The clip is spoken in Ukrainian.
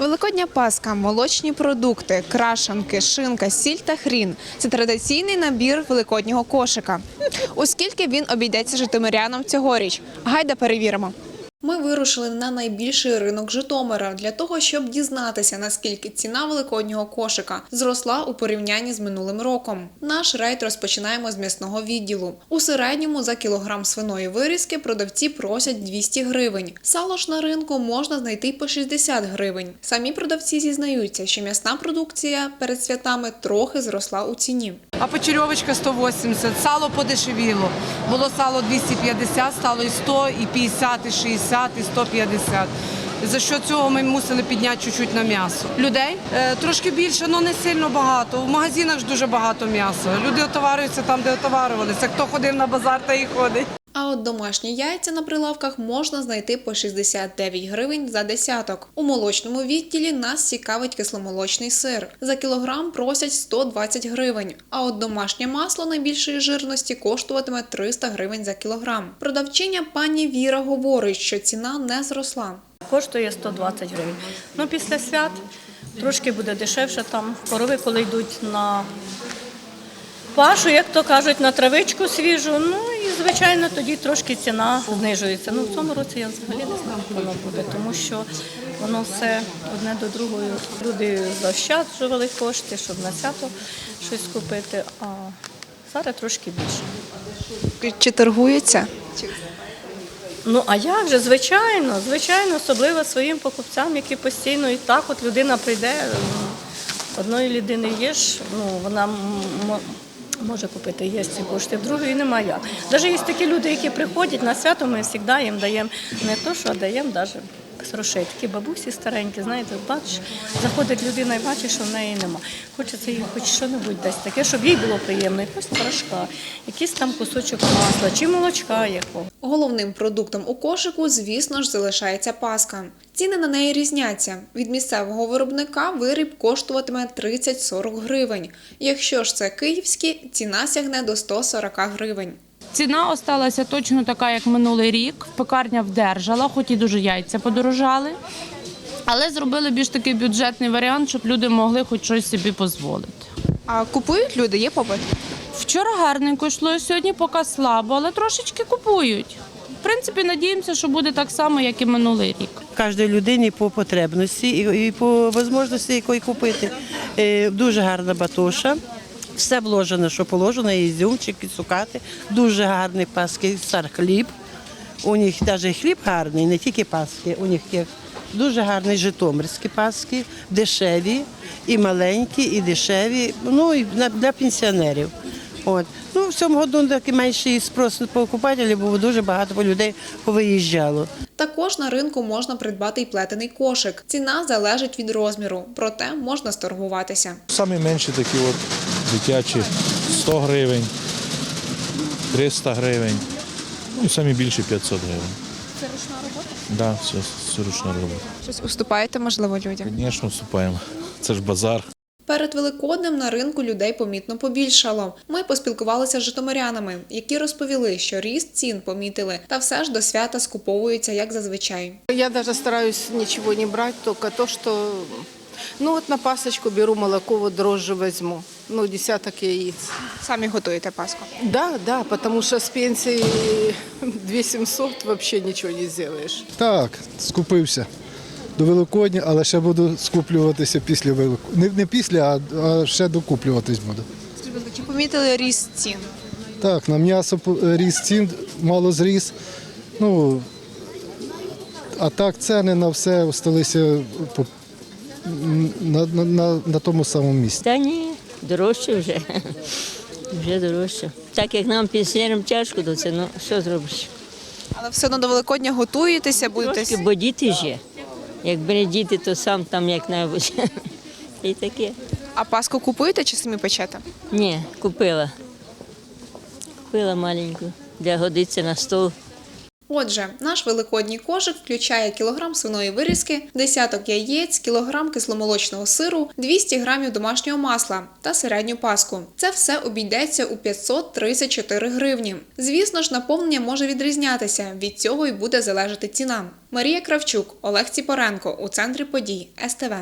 Великодня паска, молочні продукти, крашанки, шинка, сіль та хрін це традиційний набір великоднього кошика. Оскільки він обійдеться житомирянам цьогоріч. Гайда перевіримо. Ми вирушили на найбільший ринок Житомира для того, щоб дізнатися, наскільки ціна великоднього кошика зросла у порівнянні з минулим роком. Наш рейд розпочинаємо з м'ясного відділу. У середньому за кілограм свиної вирізки продавці просять 200 гривень. Сало ж на ринку можна знайти по 60 гривень. Самі продавці зізнаються, що м'ясна продукція перед святами трохи зросла у ціні. А печерьовочка 180, сало подешевіло. Було сало 250, стало і 100, і 50, і 60, і 150. За що цього ми мусили підняти чуть-чуть на м'ясо. Людей е, трошки більше, але не сильно багато. В магазинах ж дуже багато м'яса. Люди отоварюються там, де отоварювалися. Хто ходив на базар, та і ходить. А от домашні яйця на прилавках можна знайти по 69 гривень за десяток. У молочному відділі нас цікавить кисломолочний сир. За кілограм просять 120 гривень. А от домашнє масло найбільшої жирності коштуватиме 300 гривень за кілограм. Продавчиня пані Віра говорить, що ціна не зросла. Коштує 120 гривень. Ну, після свят трошки буде дешевше там. Корови, коли йдуть на пашу, як то кажуть, на травичку свіжу. Ну і звичайно тоді трошки ціна знижується. Ну в цьому році я взагалі не знаю, як воно буде, тому що воно все одне до другого. Люди заощаджували кошти, щоб на свято щось купити, а зараз трошки більше. Чи торгується? Ну а як же, звичайно, звичайно, особливо своїм покупцям, які постійно і так, от людина прийде, одної людини є ж, ну вона може купити є ці кошти, другої немає як. Навіть є такі люди, які приходять на свято, ми завжди їм даємо не то, що даємо навіть грошей. Такі бабусі старенькі, знаєте, бачиш, заходить людина і бачить, що в неї нема. Хочеться їй хоч що-небудь десь таке, щоб їй було приємно, якось порошка, якийсь там кусочок масла чи молочка якого. Головним продуктом у кошику, звісно ж, залишається паска. Ціни на неї різняться. Від місцевого виробника виріб коштуватиме 30-40 гривень. Якщо ж це київський, ціна сягне до 140 гривень. Ціна осталася точно така, як минулий рік. Пекарня вдержала, хоч і дуже яйця подорожали. Але зробили більш такий бюджетний варіант, щоб люди могли хоч щось собі дозволити. А купують люди, є попит? Вчора гарненько йшло, сьогодні поки слабо, але трошечки купують. Принципі, надіємося, що буде так само, як і минулий рік. Кожній людині по потребності і, по можливості якої купити. Е, дуже гарна батоша. Все вложено, що положено, і ізюмчик, і цукати. Дуже гарний паски сар хліб. У них навіть хліб гарний, не тільки паски. У них є дуже гарні житомирські паски, дешеві, і маленькі, і дешеві. Ну і для пенсіонерів. От. Ну, в цьому году такий менший спрос по покупателів, бо дуже багато людей повиїжджало. Також на ринку можна придбати й плетений кошик. Ціна залежить від розміру, проте можна сторгуватися. Самі менші такі от дитячі 100 гривень, 300 гривень, ну і самі більші 500 гривень. Це ручна робота? Так, да, це, це ручна робота. Щось уступаєте, можливо, людям. Звісно, вступаємо. Це ж базар. Перед Великоднем на ринку людей помітно побільшало. Ми поспілкувалися з житомирянами, які розповіли, що ріст цін помітили, та все ж до свята скуповуються як зазвичай. Я даже стараюсь ничего не брать, только то, что... Ну вот на пасочку беру молоко, вот дрожжи возьму. Ну, десяток яиц. Самі готуєте паску. Да, да, потому что с пенсии 2700 вообще ничего не сделаешь. Так, скупився до Великодня, але ще буду скуплюватися після Великодня. Не, не після, а, а ще докуплюватись буду. Чи помітили ріст цін? Так, на м'ясо по- ріс цін мало зріс. Ну, а так ціни на все осталися по- на, на, на, на тому самому місці. Та ні, дорожче вже. Вже дорожче. Так як нам пенсіонерам тяжко, то це ну що зробиш? Але все одно до Великодня готуєтеся, будете. Трошки, бо діти ж є. Якби не діти, то сам там як-небудь. І таке. А паску купуєте чи самі печете? Ні, купила. Купила маленьку, де годиться на стол. Отже, наш великодній кошик включає кілограм свиної вирізки, десяток яєць, кілограм кисломолочного сиру, 200 грамів домашнього масла та середню паску. Це все обійдеться у 534 гривні. Звісно ж, наповнення може відрізнятися. Від цього й буде залежати ціна. Марія Кравчук, Олег Ціпоренко у центрі подій СТВ.